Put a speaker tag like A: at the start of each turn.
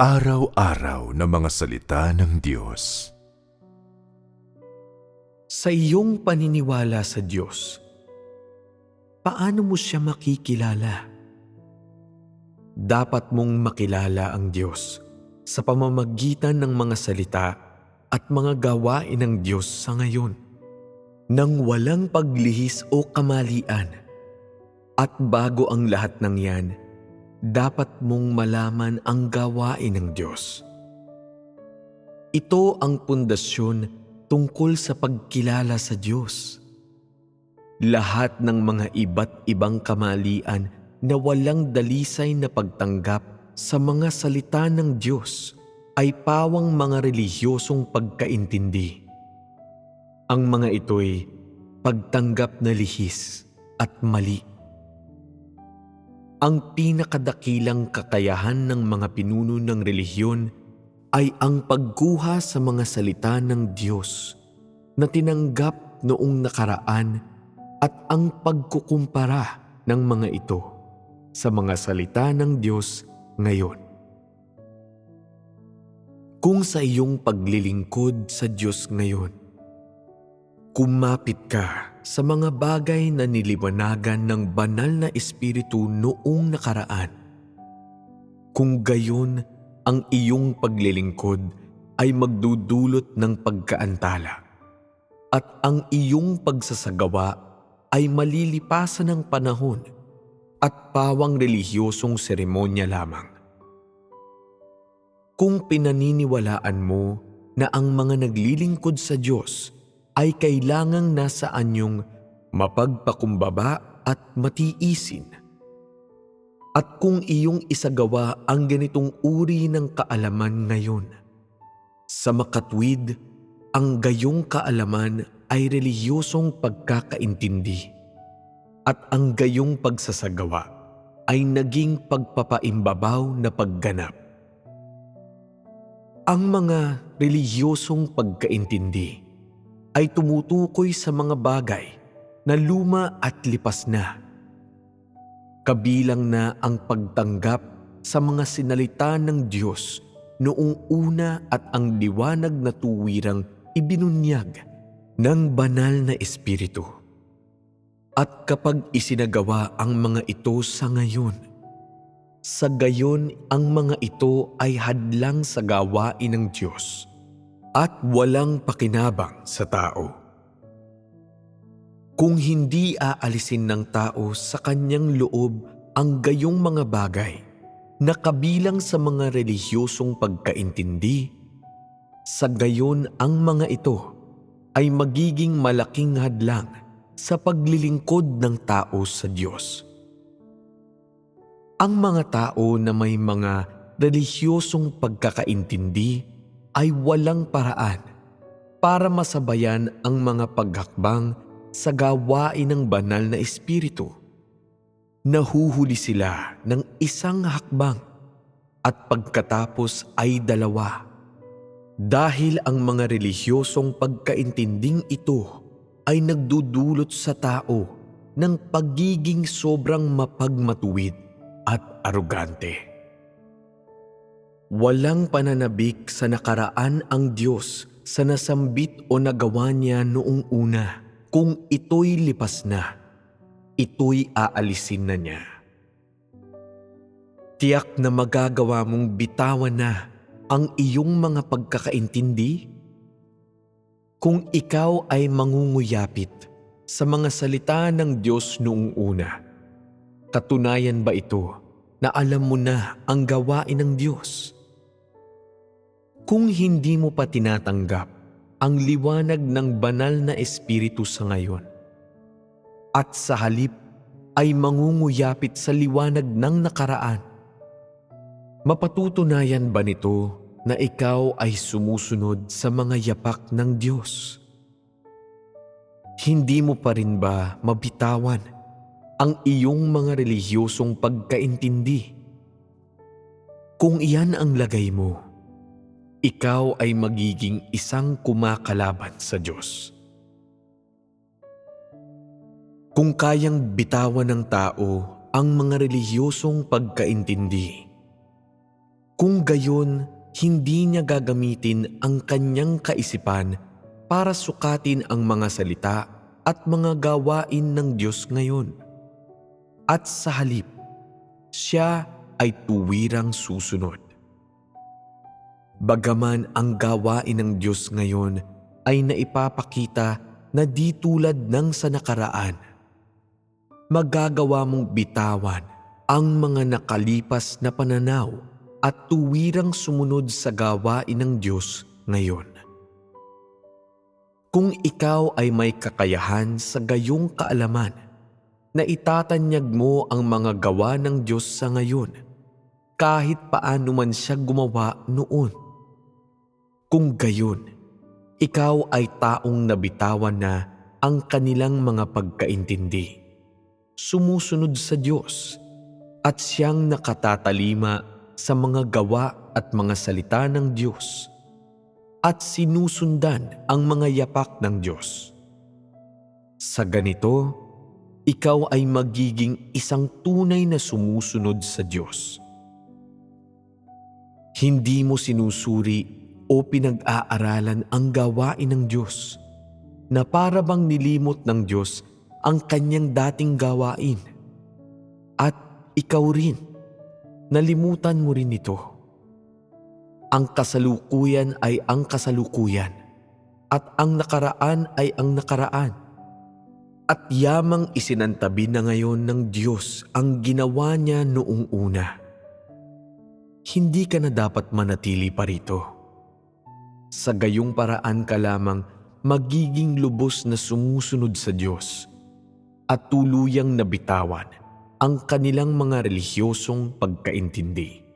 A: Pang-araw-araw na mga salita ng Diyos.
B: Sa iyong paniniwala sa Diyos, paano mo siya makikilala? Dapat mong makilala ang Diyos sa pamamagitan ng mga salita at mga gawain ng Diyos sa ngayon, nang walang paglihis o kamalian. At bago ang lahat ng yan, dapat mong malaman ang gawain ng Diyos. Ito ang pundasyon tungkol sa pagkilala sa Diyos. Lahat ng mga iba't ibang kamalian na walang dalisay na pagtanggap sa mga salita ng Diyos ay pawang mga relihiyosong pagkaintindi. Ang mga ito'y pagtanggap na lihis at mali. Ang pinakadakilang kakayahan ng mga pinuno ng relihiyon ay ang pagguha sa mga salita ng Diyos na tinanggap noong nakaraan at ang pagkukumpara ng mga ito sa mga salita ng Diyos ngayon. Kung sa iyong paglilingkod sa Diyos ngayon, kumapit ka sa mga bagay na niliwanagan ng banal na espiritu noong nakaraan. Kung gayon ang iyong paglilingkod ay magdudulot ng pagkaantala at ang iyong pagsasagawa ay malilipasan ng panahon at pawang relihiyosong seremonya lamang. Kung pinaniniwalaan mo na ang mga naglilingkod sa Diyos ay kailangang nasa anyong mapagpakumbaba at matiisin. At kung iyong isagawa ang ganitong uri ng kaalaman ngayon, sa makatwid, ang gayong kaalaman ay relihiyosong pagkakaintindi at ang gayong pagsasagawa ay naging pagpapaimbabaw na pagganap. Ang mga relihiyosong pagkaintindi ay tumutukoy sa mga bagay na luma at lipas na. Kabilang na ang pagtanggap sa mga sinalita ng Diyos noong una at ang liwanag na tuwirang ibinunyag ng banal na Espiritu. At kapag isinagawa ang mga ito sa ngayon, sa gayon ang mga ito ay hadlang sa gawain ng Diyos at walang pakinabang sa tao. Kung hindi aalisin ng tao sa kanyang loob ang gayong mga bagay na kabilang sa mga relihiyosong pagkaintindi, sa gayon ang mga ito ay magiging malaking hadlang sa paglilingkod ng tao sa Diyos. Ang mga tao na may mga relihiyosong pagkakaintindi ay walang paraan para masabayan ang mga paghakbang sa gawain ng banal na espiritu. Nahuhuli sila ng isang hakbang at pagkatapos ay dalawa. Dahil ang mga relihiyosong pagkaintinding ito ay nagdudulot sa tao ng pagiging sobrang mapagmatuwid at arugante. Walang pananabik sa nakaraan ang Diyos sa nasambit o nagawa niya noong una. Kung ito'y lipas na, ito'y aalisin na niya. Tiyak na magagawa mong bitawan na ang iyong mga pagkakaintindi? Kung ikaw ay mangunguyapit sa mga salita ng Diyos noong una, katunayan ba ito na alam mo na ang gawain ng Diyos? Kung hindi mo pa tinatanggap ang liwanag ng banal na espiritu sa ngayon. At sa halip ay mangunguyapit sa liwanag ng nakaraan. Mapatutunayan ba nito na ikaw ay sumusunod sa mga yapak ng Diyos? Hindi mo pa rin ba mabitawan ang iyong mga relihiyosong pagkaintindi? Kung iyan ang lagay mo, ikaw ay magiging isang kumakalaban sa Diyos. Kung kayang bitawan ng tao ang mga relihiyosong pagkaintindi, Kung gayon, hindi niya gagamitin ang kanyang kaisipan para sukatin ang mga salita at mga gawain ng Diyos ngayon. At sa halip, siya ay tuwirang susunod. Bagaman ang gawain ng Diyos ngayon ay naipapakita na di tulad ng sa nakaraan, magagawa mong bitawan ang mga nakalipas na pananaw at tuwirang sumunod sa gawain ng Diyos ngayon. Kung ikaw ay may kakayahan sa gayong kaalaman na itatanyag mo ang mga gawa ng Diyos sa ngayon, kahit paano man siya gumawa noon. Kung gayon, ikaw ay taong nabitawan na ang kanilang mga pagkaintindi. Sumusunod sa Diyos at siyang nakatatalima sa mga gawa at mga salita ng Diyos at sinusundan ang mga yapak ng Diyos. Sa ganito, ikaw ay magiging isang tunay na sumusunod sa Diyos. Hindi mo sinusuri o pinag-aaralan ang gawain ng Diyos na para bang nilimot ng Diyos ang kanyang dating gawain. At ikaw rin, nalimutan mo rin ito. Ang kasalukuyan ay ang kasalukuyan at ang nakaraan ay ang nakaraan. At yamang isinantabi na ngayon ng Diyos ang ginawa niya noong una. Hindi ka na dapat manatili pa rito. Sa gayong paraan ka lamang magiging lubos na sumusunod sa Diyos at tuluyang nabitawan ang kanilang mga relihiyosong pagkaintindi.